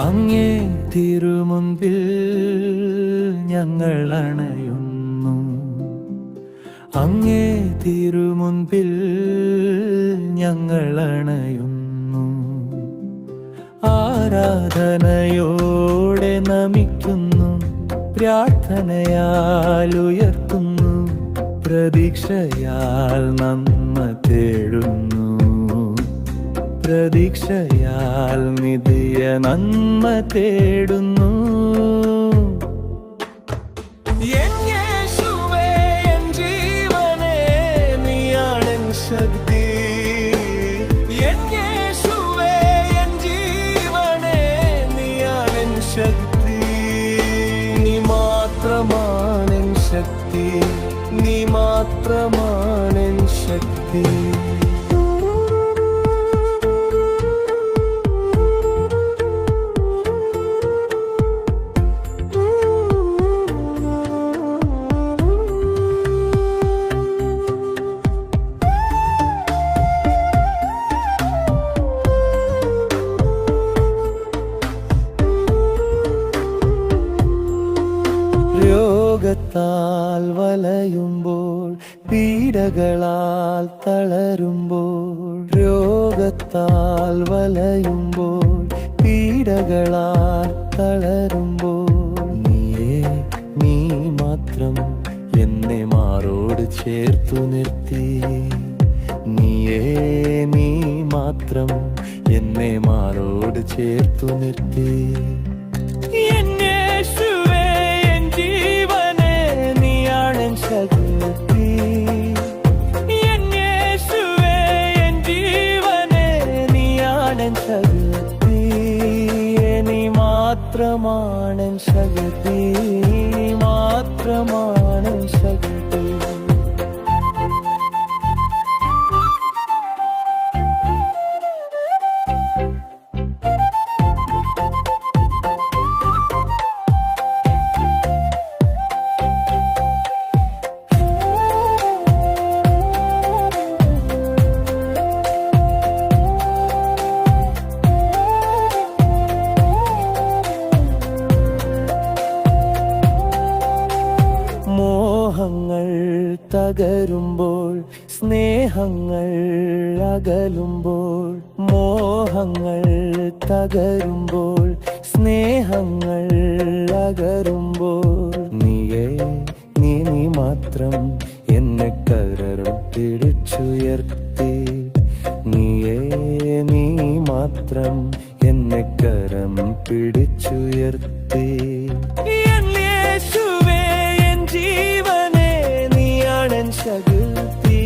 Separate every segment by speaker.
Speaker 1: അങ്ങേ തിരുമുൻപിൽ ഞങ്ങൾ അണയുന്നു. അങ്ങേ തിരുമുൻപിൽ ഞങ്ങൾ അണയുന്നു. ആരാധനയോടെ നമിക്കുന്നു പ്രാർത്ഥനയാൽ ഉയർത്തുന്നു പ്രതീക്ഷയാൽ നന്മ തേടുന്നു. പ്രതീക്ഷയാൽ നിധിയ നന്മ തേടുന്നു ശക്തി. ശക്തി. നീ മാത്രമാണ് ശക്തി എന്നെ മാറോട് ചേർത്തു നിർത്തി. നീയേ നീ മാത്രം എന്നെ മാറോട് ചേർത്തു നിർത്തി. മാത്രമാണ് ശക്തി. എൻ തകരുമ്പോൾ സ്നേഹങ്ങൾ അകലുമ്പോൾ മോഹങ്ങൾ തകരുമ്പോൾ സ്നേഹങ്ങൾ അകരുമ്പോൾ. നീയേ നീ മാത്രം എന്നെ കരറും നീയേ നീ മാത്രം എന്നെ കരം പിടിച്ചുയർത്തി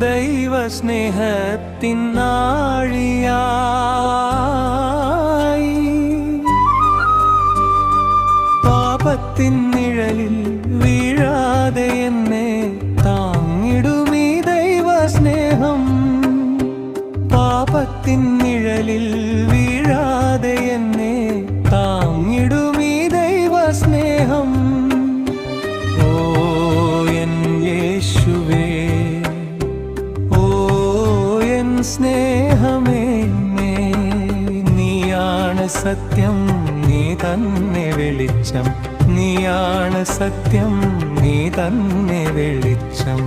Speaker 1: ദൈവസ്നേഹത്തിനാഴിയായി. പാപത്തിൻ നിഴലിൽ വീഴാതെ എന്നെ താങ്ങിടുമീ ദൈവസ്നേഹം. പാപത്തിൻ നിഴലിൽ വീഴാതെ എന്നെ താങ്ങിടുമീ ദൈവസ്നേഹം. സത്യം നീ തന്നെ വെളിച്ചം. നീയാണ് സത്യം നീ തന്നെ വെളിച്ചം.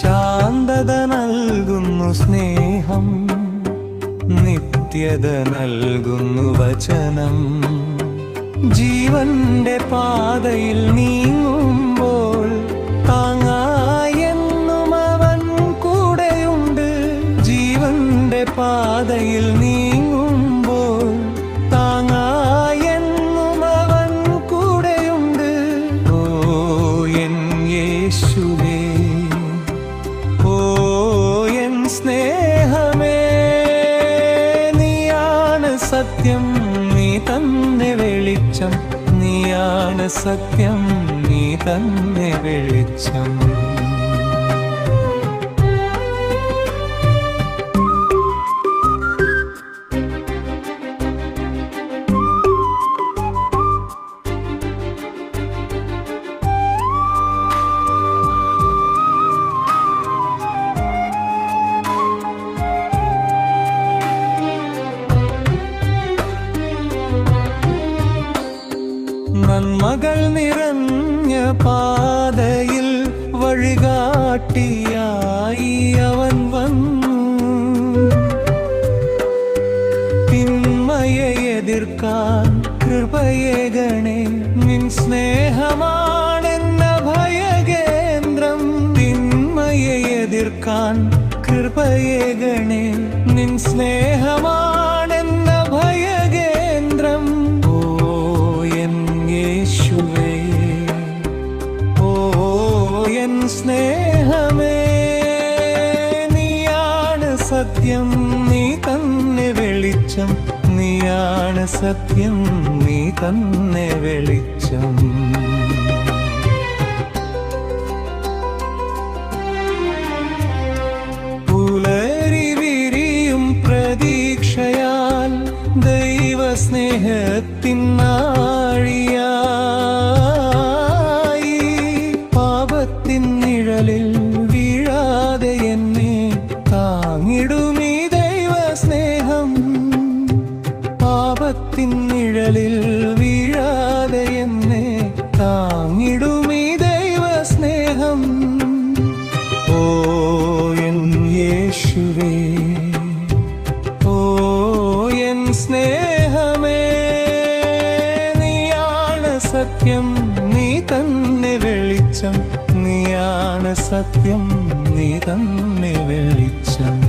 Speaker 1: ശാന്തത നൽകുന്നു സ്നേഹം നിത്യത നൽകുന്നു വചനം. ജീവന്റെ പാതയിൽ നീങ്ങുമ്പോൾ സ്നേഹമേ നീയാണ് സത്യം നീ തന്നെ വെളിച്ചം. നീയാണ് സത്യം നീ തന്നെ വെളിച്ചം. നിറഞ്ഞ പാതയിൽ വഴികാട്ടിയായി അവൻ വന്നു. തിന്മയെ എതിർക്കാൻ കൃപയെ ഗണേ നിൻ സ്നേഹമാണെന്ന ഭയകേന്ദ്രം. തിന്മയെ എതിർക്കാൻ കൃപയെ ഗണേ നിൻ സ്നേഹമാണെന്ന സത്യം നീ തന്നെ വെളിച്ചം. പുലരി വിരിയും പ്രതീക്ഷയാൽ ദൈവസ്നേഹത്തിൻ സത്യം നീ തന്നെ വെളിച്ചം. നീയാണ് സത്യം നീ തന്നെ വെളിച്ചം.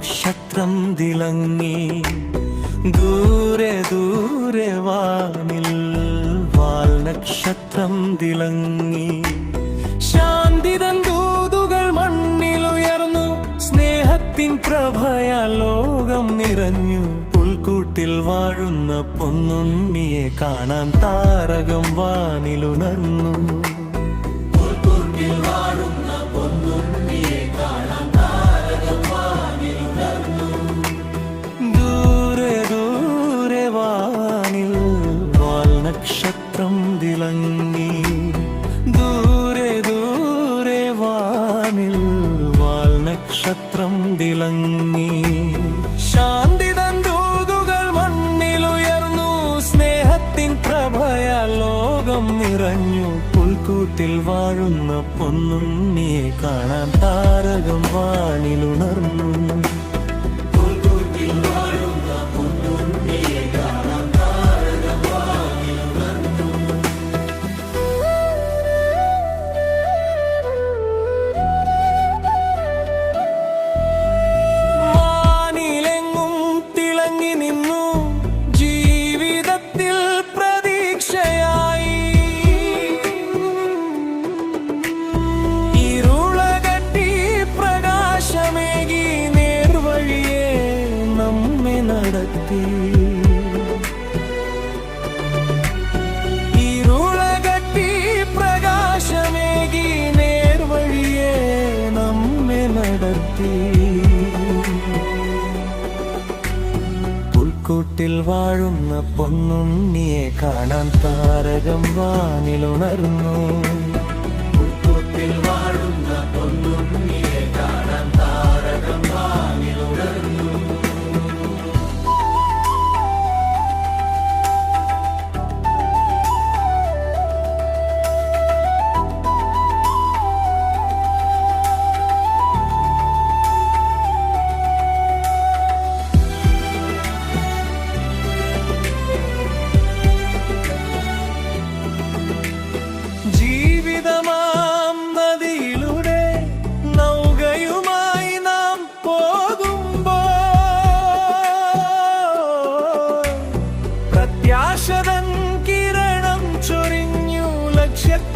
Speaker 1: വാൽനക്ഷത്രം തിളങ്ങി ദൂരെ ദൂരെ വാനിൽ വാൽ നക്ഷത്രം തിളങ്ങി. ശാന്തിതൻ ദൂതുകൾ മണ്ണിലുയർന്നു സ്നേഹത്തിൻ പ്രഭയ ലോകം നിറഞ്ഞു. പുൽക്കൂട്ടിൽ വാഴുന്ന പൊന്നുണ്ണിയെ കാണാൻ താരകം വാനിലുണർന്നു. തിളങ്ങി ദൂരെ ദൂരെ വാനിൽ വാൽ നക്ഷത്രം തിളങ്ങി. ശാന്തി ദൂതുകൾ മണ്ണിലുയർന്നു സ്നേഹത്തിൻ പ്രഭയ ലോകം നിറഞ്ഞു. പുൽക്കൂട്ടിൽ വാഴുന്ന പൊന്നുണ്ണിയെ കാണാൻ താരകം ಮರೆತಿ പ്രകാശമേകി നടത്തി. വാഴുന്ന പൊന്നുണ്ണിയെ കാണാൻ താരകം വാനിലുണർന്നു.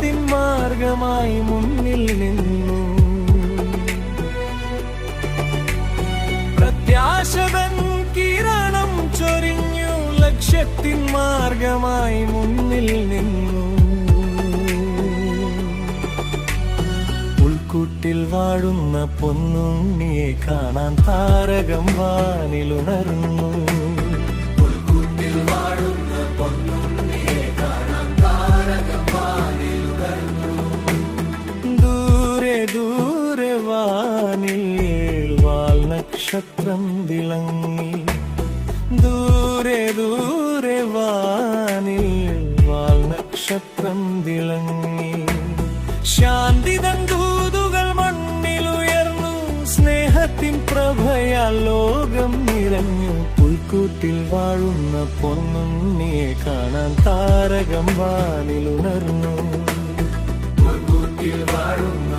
Speaker 1: ധൈര്യത്തിൻ മാർഗമായി മുന്നിൽ നിന്നു. പ്രത്യാശതൻ കിരണം ചൊരിഞ്ഞു ലക്ഷ്യത്തിൻ മാർഗമായി മുന്നിൽ നിന്നു. ഉൾക്കൂട്ടിൽ വാഴുന്ന പൊന്നുണ്ണിയെ കാണാൻ താരകം വാനിലുണരുന്നു താരകം വാനിലുണർന്നു. വാഴുന്ന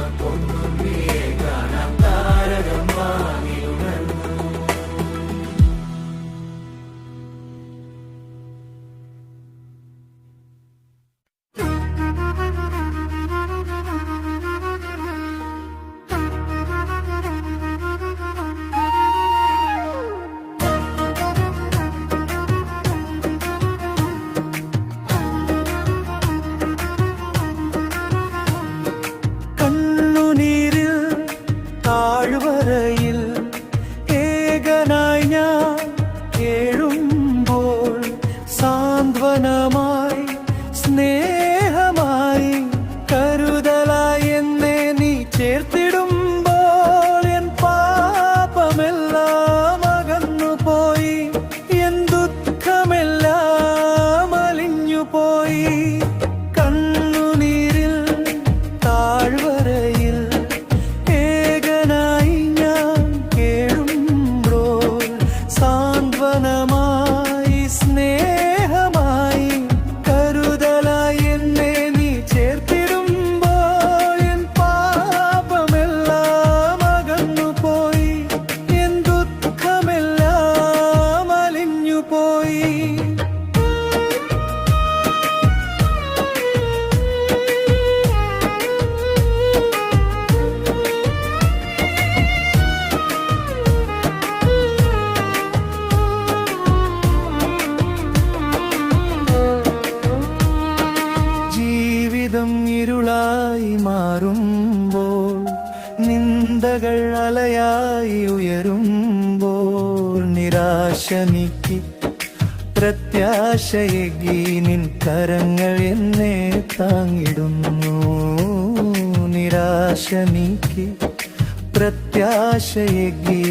Speaker 1: ആശ നീക്കി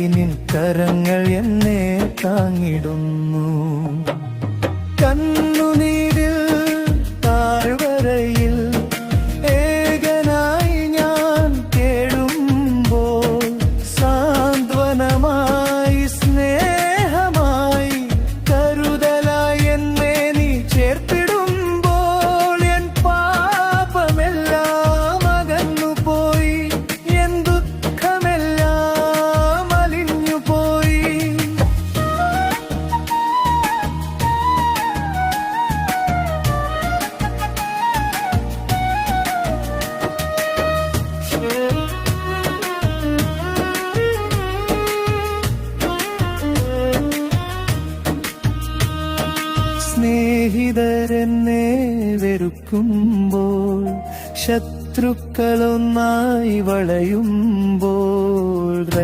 Speaker 1: നിൻ കരങ്ങൾ എന്നെ താങ്ങിടുന്നു. കണ്ണുനീ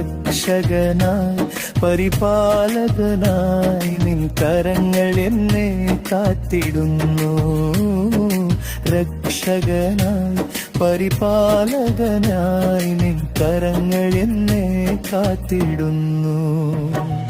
Speaker 1: രക്ഷകനായി പരിപാലകനായി നിൻ കരങ്ങൾ എന്നെ കാത്തിടുന്നു. രക്ഷകനായി പരിപാലകനായി നിൻ കരങ്ങൾ എന്നെ കാത്തിടുന്നു.